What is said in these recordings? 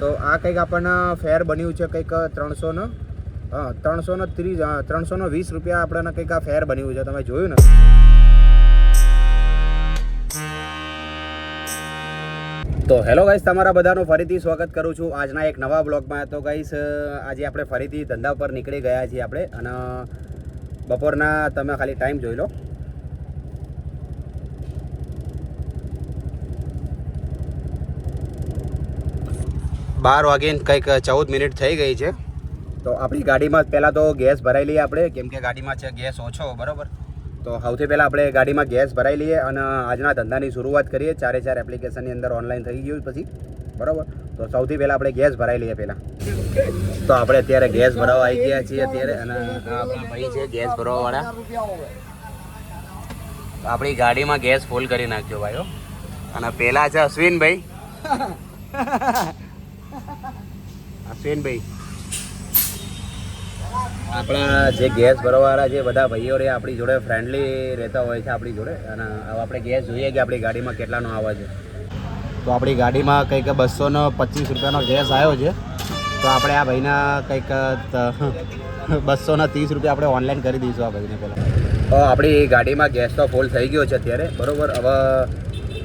તો આ કંઈક આપણને ફેર બન્યું છે કંઈક ત્રણસો ને હા ત્રણસો ને ત્રીસ ત્રણસો ને વીસ રૂપિયા આપણને કંઈક આ ફેર બન્યું છે. તમે જોયું ને? તો હેલો ગાઈસ, તમારા બધાનું ફરીથી સ્વાગત કરું છું આજના એક નવા બ્લોગમાં. તો ગાઈસ આજે આપણે ફરીથી ધંધા પર નીકળી ગયા છીએ આપણે. અને બપોરના તમે ખાલી ટાઈમ જોઈ લો. બાર વાગીને કંઈક ચૌદ મિનિટ થઈ ગઈ છે. તો આપણી ગાડીમાં પહેલાં તો ગેસ ભરાઈ લઈએ આપણે, કેમ કે ગાડીમાં છે ગેસ ઓછો, બરાબર? તો સૌથી પહેલાં આપણે ગાડીમાં ગેસ ભરાઈ લઈએ અને આજના ધંધાની શરૂઆત કરીએ. ચારે ચાર એપ્લિકેશનની અંદર ઓનલાઈન થઈ ગયું પછી, બરાબર? તો સૌથી પહેલાં આપણે ગેસ ભરાઈ લઈએ પહેલાં. તો આપણે અત્યારે ગેસ ભરાવા આવી ગયા છીએ અત્યારે, અને આપણા ભાઈ છે ગેસ ભરવાવાળા. આપણી ગાડીમાં ગેસ ફૂલ કરી નાખજો ભાઈઓ. અને પહેલાં છે અશ્વિનભાઈ. અશ્વિનભાઈ આપણા જે ગેસ ભરવાવાળા જે બધા ભાઈઓ રે આપણી જોડે ફ્રેન્ડલી રહેતા હોય છે આપણી જોડે, અને આપણે ગેસ જોઈએ કે આપણી ગાડીમાં કેટલાનો આવે છે. તો આપણી ગાડીમાં કંઈક બસો ને પચીસ રૂપિયાનો ગેસ આવ્યો છે, તો આપણે આ ભાઈના કંઈક બસો ને ત્રીસ રૂપિયા આપણે ઓનલાઈન કરી દઈશું આ ભાઈને પહેલાં. આપણી ગાડીમાં ગેસ તો ફૂલ થઈ ગયો છે અત્યારે, બરાબર? હવે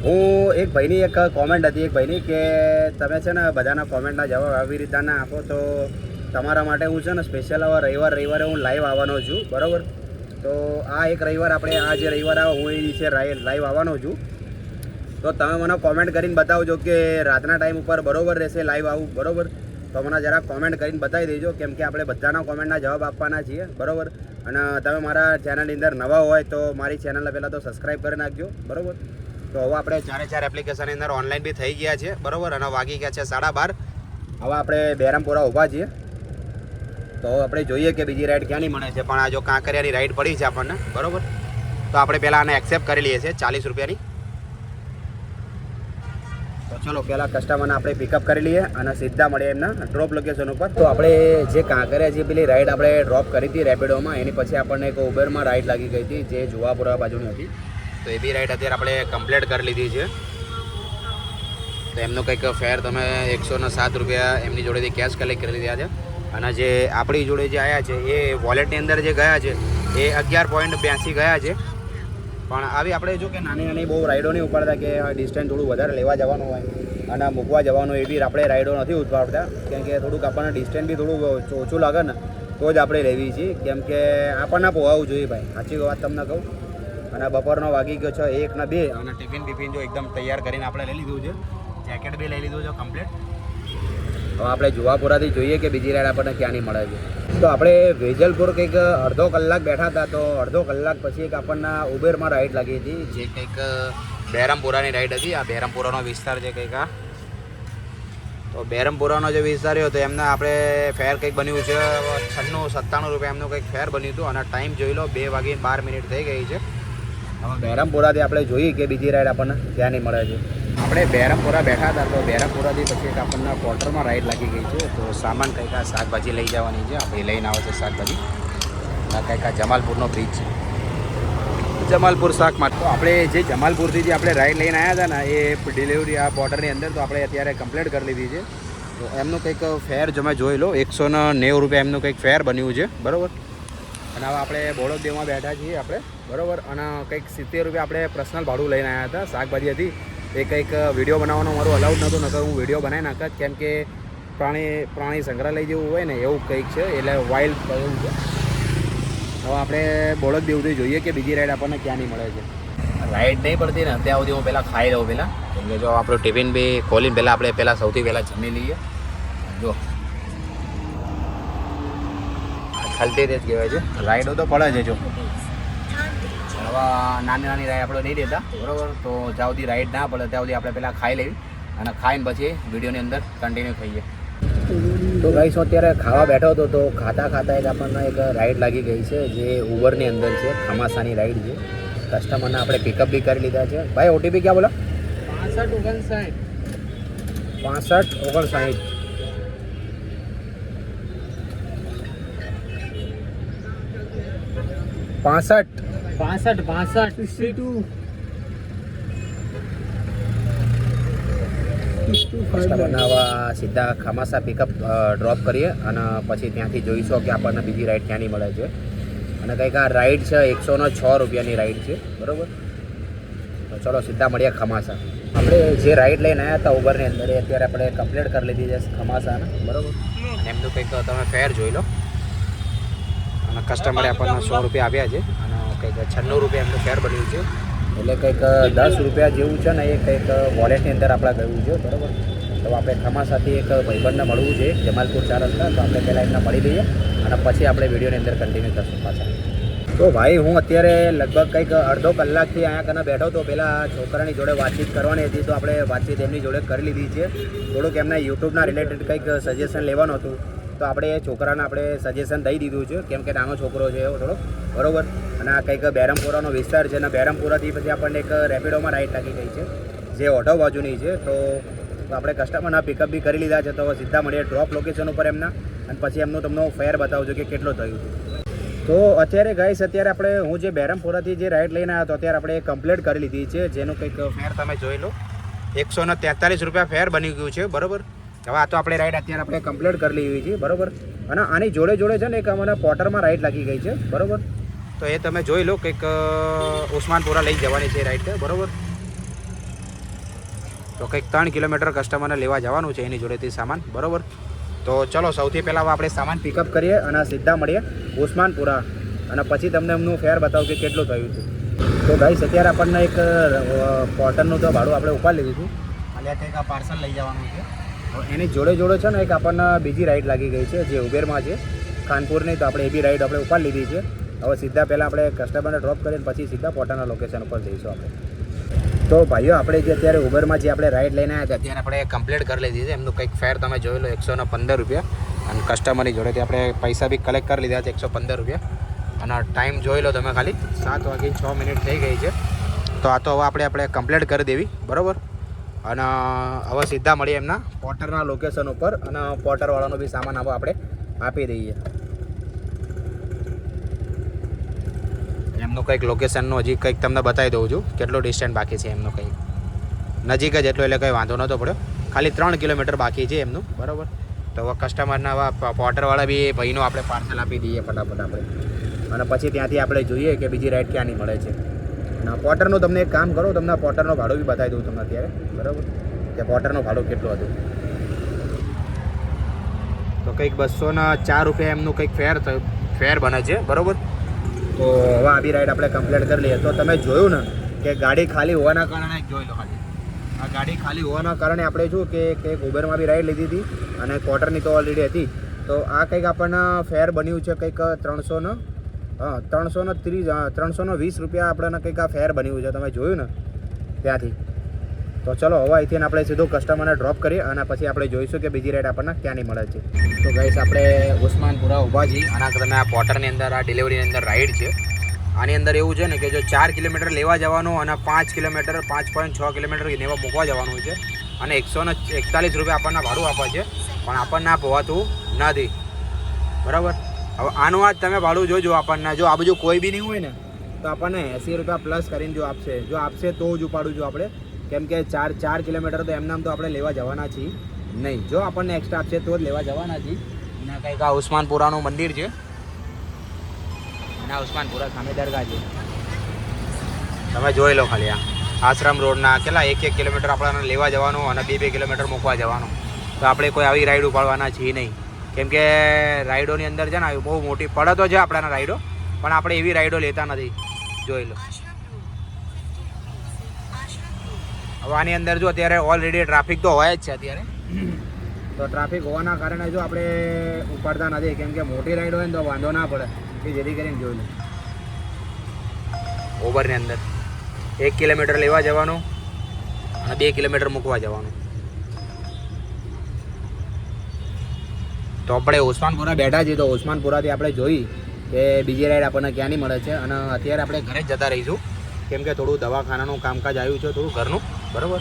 હું એક ભાઈની એક કોમેન્ટ હતી, એક ભાઈની કે તમે છે ને બધાના કોમેન્ટના જવાબ આવી રીતના આપો તો તમારા માટે હું છે ને સ્પેશિયલ આવા રવિવાર, રવિવારે હું લાઈવ આવવાનો છું, બરાબર? તો આ એક રવિવાર આપણે, આ જે રવિવાર આવે, હું એ દિવસે લાઈવ આવવાનો છું. તો તમે મને કોમેન્ટ કરીને બતાવજો કે રાતના ટાઈમ ઉપર બરોબર રહેશે લાઈવ આવું, બરોબર? તો મને જરા કોમેન્ટ કરીને બતાવી દેજો, કેમ કે આપણે બધાના કોમેન્ટના જવાબ આપવાના છીએ, બરોબર? અને તમે મારા ચેનલની અંદર નવા હોય તો મારી ચેનલને પહેલાં તો સબસ્ક્રાઈબ કરી નાખજો, બરોબર? તો હવે આપણે ચારે ચાર એપ્લિકેશનની અંદર ઓનલાઈન બી થઈ ગયા છે, બરાબર? અને વાગી ગયા છે સાડા બાર. હવે આપણે બેરામપુરા ઊભા છીએ. તો આપણે જોઈએ કે બીજી રાઈડ ક્યાંની મળે છે, પણ આ જો કાંકરિયાની રાઈડ પડી છે આપણને, બરોબર? તો આપણે પહેલાં આને એક્સેપ્ટ કરી લઈએ છીએ, ચાલીસ રૂપિયાની. તો ચલો, પહેલાં કસ્ટમરને આપણે પિકઅપ કરી લઈએ અને સીધા મળીએ એમના ડ્રોપ લોકેશન ઉપર. તો આપણે જે કાંકરિયા જે પેલી રાઈડ આપણે ડ્રોપ કરી હતી રેપિડોમાં એની પછી આપણને એક ઉબેરમાં રાઈડ લાગી ગઈ હતી, જે જુવાપુરા બાજુની હતી. તો એ બી રાઈડ અત્યારે આપણે કમ્પ્લીટ કરી લીધી છે. તો એમનો કંઈક ફેર તમે એકસો ને સાત રૂપિયા એમની જોડેથી કેશ કલેક્ટ કરી લીધા છે. અને જે આપણી જોડે જે આવ્યા છે, એ વોલેટની અંદર જે ગયા છે, એ અગિયાર પોઈન્ટ બ્યાસી ગયા છે. પણ આવી આપણે જો કે નાની નાની બહુ રાઈડો નહીં ઉપાડતા કે ડિસ્ટન્સ થોડું વધારે લેવા જવાનું હોય અને મૂકવા જવાનું એવી આપણે રાઈડો નથી ઉપાડતા. કેમ કે થોડુંક આપણને ડિસ્ટન્સ બી થોડું ઓછું લાગે ને, તો જ આપણે લેવી છીએ. કેમ કે આપણને પોહાવું જોઈએ ભાઈ. સાચી વાત તમને કહું. અને બપોરનો વાગી ગયો છે એક ને બે. અને ટિફિન બિફિન જો એકદમ તૈયાર કરીને આપણે લઈ લીધું છે. જેકેટ બી લઈ લીધું છે કમ્પ્લીટ હવે આપણે જુવાપુરાથી જોઈએ કે બીજી રાઈડ આપણને ક્યાંની મળે છે. તો આપણે વેજલપુર કંઈક અડધો કલાક બેઠા હતા તો અડધો કલાક પછી એક આપણને ઉબેરમાં રાઈડ લાગી હતી. જે કંઈક બહેરમપુરાની રાઈડ હતી. આ બહેરમપુરાનો વિસ્તાર છે કંઈક આ. તો બહેરમપુરાનો જે વિસ્તાર હતો એમને આપણે ફેર કંઈક બન્યું છે છન્નું સત્તાણું રૂપિયા એમનું કંઈક ફેર બન્યું હતું. અને ટાઈમ જોઈ લો બે વાગીને બાર મિનિટ થઈ ગઈ છે. બહેરામપુરાથી આપણે જોઈએ કે બીજી રાઈડ આપણને ક્યાંની મળે છે. આપણે બહેરામપુરા બેઠા હતા તો બહેરામપુરાથી પછી એક આપણને ક્વાર્ટરમાં રાઈડ લાગી ગઈ છે. તો સામાન કંઈક આ શાકભાજી લઈ જવાની છે. આપણે લઈને આવે છે શાકભાજી. આ કંઈક જમાલપુરનો બ્રિજ છે. જમાલપુર શાક માટે તો આપણે જે જમાલપુરથી જે આપણે રાઈડ લઈને આવ્યા હતા ને, એ ડિલિવરી આ બોર્ડરની અંદર તો આપણે અત્યારે કમ્પ્લીટ કરી લીધી છે. તો એમનું કંઈક ફેર તમે જોઈ લો, એકસો નેવું રૂપિયા એમનું કંઈક ફેર બન્યું છે. બરાબર? અને હવે આપણે બોડોદેવમાં બેઠા છીએ આપણે. બરાબર? અને કંઈક સિત્તેર રૂપિયા આપણે પર્સનલ ભાડું લઈને આવ્યા હતા. શાકભાજી હતી. એ કંઈક વીડિયો બનાવવાનો મારું અલાઉડ નહોતું નકર હું વીડિયો બનાવી નાખત. કેમ કે પ્રાણી પ્રાણી સંગ્રહાલય જેવું હોય ને, એવું કંઈક છે. એટલે વાઇલ્ડ એવું છે. હવે આપણે બોડોદેવથી દેવથી જોઈએ કે બીજી રાઈડ આપણને ક્યાં નહીં મળે છે. રાઈડ નહીં પડતી ને, અત્યાર સુધી હું પહેલાં ખાઈ લઉં પહેલાં કેમ કે જો આપણું ટિફિન બી ખોલીને પહેલાં આપણે પહેલાં સૌથી પહેલાં જમી લઈએ. જો. ખલતી જ કહેવાય છે. રાઈડો તો પડે છે જો. હવે નાની નાની રાઈડ આપણે નહીં દેતા બરાબર? તો જ્યાં સુધી રાઈડ ના પડે ત્યાં સુધી આપણે પહેલાં ખાઈ લેવી અને ખાઈને પછી વિડીયોની અંદર કન્ટિન્યુ ખાઈએ. તો ગાઈસ હું અત્યારે ખાવા બેઠો હતો તો ખાતા ખાતા એક આપણને એક રાઈડ લાગી ગઈ છે જે ઉબરની અંદર છે ખમાસાની રાઈડ છે. કસ્ટમરને આપણે પિકઅપ બી કરી લીધા છે. ભાઈ ઓટીપી ક્યાં બોલો? પાસઠ ઓગણસાઠ. પાસઠ ઓગણસાઠ. પાસઠ. પાસઠ પાસઠ. સિક્સટી ટુ બનાવવા સીધા ખમાસા પિકઅપ ડ્રોપ કરીએ અને પછી ત્યાંથી જોઈશું કે આપણને બીજી રાઈડ ક્યાંની મળે છે. અને કંઈક આ રાઈડ છે એકસો ને છ રૂપિયાની રાઈડ છે. બરાબર? તો ચલો સીધા મળીએ ખમાસા. આપણે જે રાઈડ લઈને આવ્યા હતા ઉબરની અંદર એ અત્યારે આપણે કમ્પ્લીટ કરી લીધી છે ખમાસાને. બરાબર? અને એમનું કંઈક તમે ફેર જોઈ લો. અને કસ્ટમરે આપણને સો રૂપિયા આપ્યા છે. અને કંઈક છન્નું રૂપિયા એમનું ફેર બન્યું છે. એટલે કંઈક દસ રૂપિયા જેવું છે ને એ કંઈક વોલેટની અંદર આપણા ગયું છે, બરાબર? તો આપણે ખમાસાથી એક ભાઈબંધને મળવું છે, જમાલપુર ચાર રસ્તા, તો આપણે પહેલાં એમને મળી લઈએ અને પછી આપણે વિડીયોની અંદર કન્ટિન્યુ કરશું પાછા. તો ભાઈ, હું અત્યારે લગભગ કંઈક અડધો કલાકથી અહીંયા કને બેઠો તો પેલા છોકરાની જોડે વાતચીત કરવાની હતી, તો આપણે વાતચીત એમની જોડે કરી લીધી છે. થોડુંક એમને યુટ્યુબના રિલેટેડ કંઈક સજેશન લેવાનું હતું. તો આપણે એ છોકરાને આપણે સજેશન દઈ દીધું છે, કેમ કે નાનો છોકરો છે એવો થોડો બરોબર? અને આ કંઈક બેરમપુરાનો વિસ્તાર છે અને બેરમપુરાથી પછી આપણને એક રેપિડોમાં રાઈડ લાગી ગઈ છે, જે ઓઢવ બાજુની છે. તો આપણે કસ્ટમરના પિકઅપ બી કરી લીધા છે, તો સીધા મળીએ ડ્રોપ લોકેશન ઉપર એમના. અને પછી એમનું તમને ફેર બતાવજો કે કેટલો થયું હતું તો અત્યારે ગાઈસ અત્યારે આપણે હું જે બેરમપુરાથી જે રાઈડ લઈને આવ્યો હતો, અત્યારે આપણે કમ્પ્લીટ કરી લીધી છે. જેનું કંઈક ફેર તમે જોઈ લો. એકસો ને તેતાલીસ રૂપિયા ફેર બની ગયું છે, બરોબર? હવે તો આપણે રાઈડ અત્યારે આપણે કમ્પ્લીટ કરી લેવી છે, બરોબર? અને આની જોડે જોડે છે ને એક અમને પોટરમાં રાઈડ લાગી ગઈ છે, બરોબર? તો એ તમે જોઈ લો કંઈક ઉસ્માનપુરા લઈ જવાની છે રાઈડ બરાબર? તો કંઈક ત્રણ કિલોમીટર કસ્ટમરને લેવા જવાનું છે એની જોડેથી સામાન, બરાબર? તો ચલો, સૌથી પહેલાં આપણે સામાન પિકઅપ કરીએ અને સીધા મળીએ ઉસ્માનપુરા. અને પછી તમને એમનું ફેર બતાવું કે કેટલું થયું હતું તો ગાઈસ અત્યારે આપણને એક કોટનનું તો ભાડું આપણે ઉપાડી લીધું અને કંઈક આ પાર્સલ લઈ જવાનું છે. એની જોડે જોડે છે ને એક આપણને બીજી રાઈડ લાગી ગઈ છે, જે ઉબેરમાં છે. કાનપુરની તો આપણે એ બી રાઈડ આપણે ઉપાડી લીધી છે. હવે સીધા પહેલાં આપણે કસ્ટમરને ડ્રોપ કરીને પછી સીધા પોતાના લોકેશન ઉપર જઈશું આપણે. તો ભાઈઓ, આપણે જે અત્યારે ઉબરમાં જે આપણે રાઈડ લઈને આવ્યા હતા, અત્યારે આપણે કમ્પ્લીટ કરી લીધી છે. એમનું કંઈક ફેર તમે જોઈ લો, એકસો પંદર રૂપિયા. અને કસ્ટમરની જોડેથી આપણે પૈસા બી કલેક્ટ કરી લીધા છે, એકસો પંદર રૂપિયા. અને ટાઈમ જોઈ લો તમે ખાલી. સાત વાગે છ મિનિટ થઈ ગઈ છે. તો આ તો હવે આપણે આપણે કમ્પ્લીટ કરી દેવી. બરાબર? અને હવે સીધા મળીએ એમના પોટરના લોકેશન ઉપર અને પોટરવાળાનો બી સામાન હવે આપણે આપી દઈએ. એમનું કંઈક લોકેશનનું હજી કંઈક તમને બતાવી દઉં છું. કેટલું ડિસ્ટન્સ બાકી છે એમનું કંઈક. નજીક જ એટલો એટલે કંઈ વાંધો નહોતો પડ્યો. ખાલી ત્રણ કિલોમીટર બાકી છે એમનું. બરાબર? તો હવે કસ્ટમરના હવે પોટરવાળા બી ભાઈનું આપણે પાર્સલ આપી દઈએ ફટાફટ આપણે. અને પછી ત્યાંથી આપણે જોઈએ કે બીજી રાઈડ ક્યાંની મળે છે. અને પોટરનું તમને એક કામ કરો, તમને પોટરનો ભાડું બી બતાવી દઉં તમને અત્યારે, બરાબર? કે પોટરનું ભાડું કેટલું હતું? તો કંઈક બસોના ચાર રૂપિયા એમનું કંઈક ફેર ફેર બને છે, બરાબર? તો હવે આ બી રાઈડ આપણે કમ્પ્લીટ કરી લઈએ. તો તમે જોયું ને કે ગાડી ખાલી હોવાના કારણે જોઈ લો ખાલી. આ ગાડી ખાલી હોવાના કારણે આપણે શું કે કંઈક ઉબેરમાં બી રાઈડ લીધી હતી અને ક્વાર્ટરની તો ઓલરેડી હતી. તો આ કંઈક આપણને ફેર બન્યું છે, કંઈક ત્રણસો ને હા ત્રણસો ને ત્રીસ ત્રણસો વીસ રૂપિયા આપણને કંઈક આ ફેર બન્યું છે. તમે જોયું ને? ત્યાંથી. તો ચલો, હવે અહીંથી આપણે સીધું કસ્ટમરને ડ્રોપ કરીએ અને પછી આપણે જોઈશું કે બીજી રાઈડ આપણને ક્યાંની મળે છે. તો ગઈશ આપણે ઉસ્માનપુરા ઊભા છીએ. આના તમે આ પોટરની અંદર, આ ડિલિવરીની અંદર રાઈડ છે. આની અંદર એવું છે ને કે જો ચાર કિલોમીટર લેવા જવાનું અને પાંચ કિલોમીટર, પાંચ પોઈન્ટ છ કિલોમીટર લેવા મૂકવા જવાનું છે. અને એકસો ને એકતાલીસ રૂપિયા આપણને ભાડું આપે છે. પણ આપણને આ પોવાતું નથી. બરાબર? હવે આનું આ તમે ભાડું જોજો આપણને. જો આ બાજુ કોઈ બી નહીં હોય ને, તો આપણને એંસી રૂપિયા પ્લસ કરીને જો આપશે. જો આપશે તો જ ઉપાડું છું આપણે. કેમ કે ચાર ચાર કિલોમીટર તો એમનામ તો આપણે લેવા જવાના છીએ. નહીં. જો આપણને એક્સ્ટ્રા આપશે તો જ લેવા જવાના છીએ. અને કંઈક આ ઉસ્માનપુરાનું મંદિર છે. અને આ ઉસ્માનપુરા સામે દરગાહ છે. તમે જોઈ લો ખાલી આ. આશ્રમ રોડના કેટલા એક એક કિલોમીટર આપણને લેવા જવાનું અને બે બે કિલોમીટર મૂકવા જવાનું. તો આપણે કોઈ આવી રાઈડ ઉપાડવાના છીએ નહીં. કેમ કે રાઈડોની અંદર છે ને, આવી બહુ મોટી પડે તો છે આપણાના રાઈડો પણ આપણે એવી રાઈડો લેતા નથી. જોઈ લો. હવે આની અંદર જો અત્યારે ઓલરેડી ટ્રાફિક તો હોય જ છે અત્યારે. તો ટ્રાફિક હોવાના કારણે જો આપણે ઉપાડતા નથી. કેમ કે મોટી રાઈડ હોય ને તો વાંધો ના પડે. કે જેથી કરીને જોઈ લો. ઓવરની અંદર. એક કિલોમીટર લેવા જવાનું અને બે કિલોમીટર મૂકવા જવાનું. તો આપણે ઓસમાનપુરા બેઠા છીએ તો ઉસ્માનપુરાથી આપણે જોઈ કે બીજી રાઈડ આપણને ક્યાંની મળે છે અને અત્યારે આપણે ઘરે જ જતા રહીશું. કેમ કે થોડું દવાખાનાનું કામકાજ આવ્યું છે, થોડું ઘરનું. બરાબર?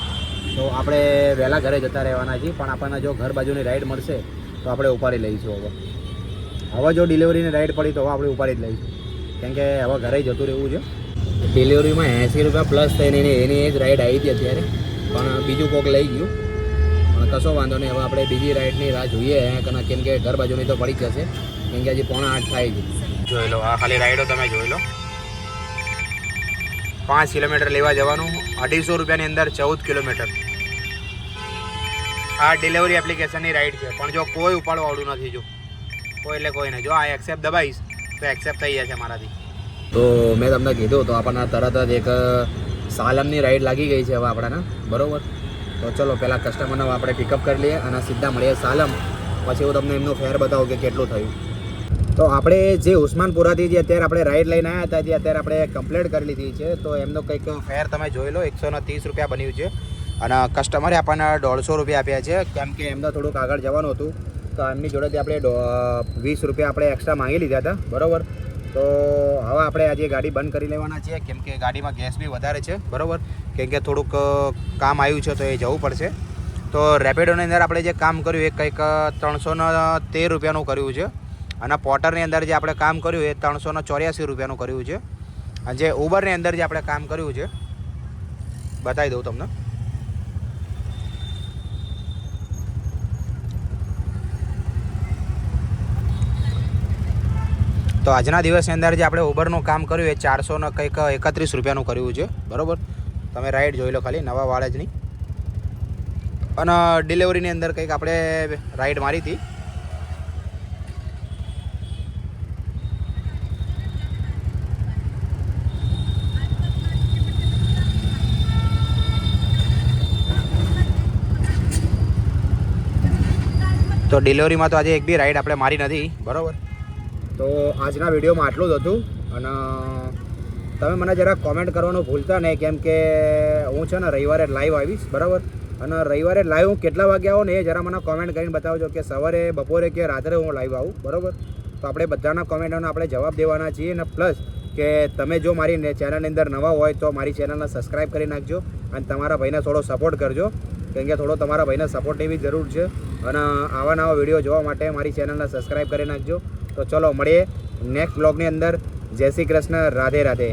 તો આપણે વહેલા ઘરે જતા રહેવાના છીએ, પણ આપણને જો ઘર બાજુની રાઈડ મળશે, તો આપણે ઉપાડી લઈશું હવે. હવે જો ડિલિવરીની રાઈડ પડી તો હવે આપણે ઉપાડી જ લઈશું. કેમ કે હવે ઘરે જતું રહેવું છે. ડિલિવરીમાં એંસી રૂપિયા પ્લસ થઈને એની એની એ જ રાઈડ આવી હતી અત્યારે. પણ બીજું કોક લઈ ગયું. કશો વાંધો નહીં. હવે આપણે બીજી રાઈડની રાહ જોઈએ. કેમ કે ઘર બાજુની તો પડી જશે. કેમ કે હજી પોણા આઠ થાય છે. જોઈ લો આ ખાલી રાઈડો તમે જોઈ લો. પાંચ કિલોમીટર લેવા જવાનું. અઢીસો રૂપિયાની અંદર ચૌદ કિલોમીટર. આ ડિલિવરી એપ્લિકેશનની રાઈડ છે. પણ જો કોઈ ઉપાડવાળું નથી જો. કોઈ એટલે કોઈ નહીં. જો આ એક્સેપ્ટ દબાવીશ તો એક્સેપ્ટ થઈ જશે મારાથી. તો મેં તમને કીધું તો આપણને તરત જ એક સાલમની રાઈડ લાગી ગઈ છે હવે આપણાને. બરોબર? તો ચલો પહેલાં કસ્ટમરને આપણે પિકઅપ કરી લઈએ અને સીધા મળીએ સાલમ. પછી હું તમને એમનું ફેર બતાવું કે કેટલું થયું. તો આપણે જે ઉસ્માનપુરાથી જે અત્યારે આપણે રાઈડ લઈને આવ્યા હતા, જે અત્યારે આપણે કમ્પ્લેટ કરી લીધી છે, તો એમનો કંઈક ફેર તમે જોઈ લો, એકસો ત્રીસ રૂપિયા બન્યું છે. અને કસ્ટમરે આપણને દોઢસો રૂપિયા આપ્યા છે. કેમ કે એમને થોડુંક આગળ જવાનું હતું. તો એમની જોડેથી આપણે વીસ રૂપિયા આપણે એક્સ્ટ્રા માંગી લીધા હતા. બરોબર? તો હવે આપણે આજે ગાડી બંધ કરી લેવાના છીએ. કેમ કે ગાડીમાં ગેસ બી વધારે છે, બરાબર? કેમ કે થોડુંક કામ આવ્યું છે તો એ જવું પડશે. તો રેપિડોની અંદર આપણે જે કામ કર્યું, એ કંઈક ત્રણસો તેર રૂપિયાનું કર્યું છે. અને પોર્ટરની અંદર જે આપણે કામ કર્યું, એ ત્રણસો ચોર્યાસી રૂપિયાનું કર્યું છે. અને જે ઉબરની અંદર જે આપણે કામ કર્યું છે, બતાવી દઉં તમને. તો આજના દિવસની અંદર જે આપણે ઉબરનું કામ કર્યું એ ચારસો ને કંઈક એકત્રીસ રૂપિયાનું કર્યું છે. બરાબર? તમે રાઈડ જોઈ લો ખાલી, નવા વાળજની અને ડિલિવરીની અંદર કંઈક આપણે રાઈડ મારી હતી. તો ડિલિવરીમાં તો આજે એક બી રાઈડ આપણે મારી નથી. બરાબર? તો આજના વિડીયોમાં આટલું જ હતું. અને તમે મને જરા કોમેન્ટ કરવાનું ભૂલતા નહીં, કેમ કે હું છે ને રવિવારે લાઈવ આવીશ, બરાબર? અને રવિવારે લાઈવ હું કેટલા વાગે આવું ને એ જરા મને કોમેન્ટ કરીને બતાવજો કે સવારે, બપોરે કે રાત્રે હું લાઈવ આવું, બરાબર? તો આપણે બધાના કોમેન્ટોના આપણે જવાબ દેવાના છીએ અને પ્લસ કે તમે જો મારી ચેનલની અંદર નવા હોય તો મારી ચેનલને સબસ્ક્રાઈબ કરી નાખજો અને તમારા ભાઈને થોડો સપોર્ટ કરજો, કેમ કે થોડો તમારા ભાઈને સપોર્ટની બી જરૂર છે. અને આવા નવા વીડિયો જોવા માટે મારી ચેનલને સબસ્ક્રાઈબ કરી નાખજો. તો ચલો મળીએ નેક્સ્ટ બ્લોગની અંદર. જય શ્રી કૃષ્ણ રાધે રાધે.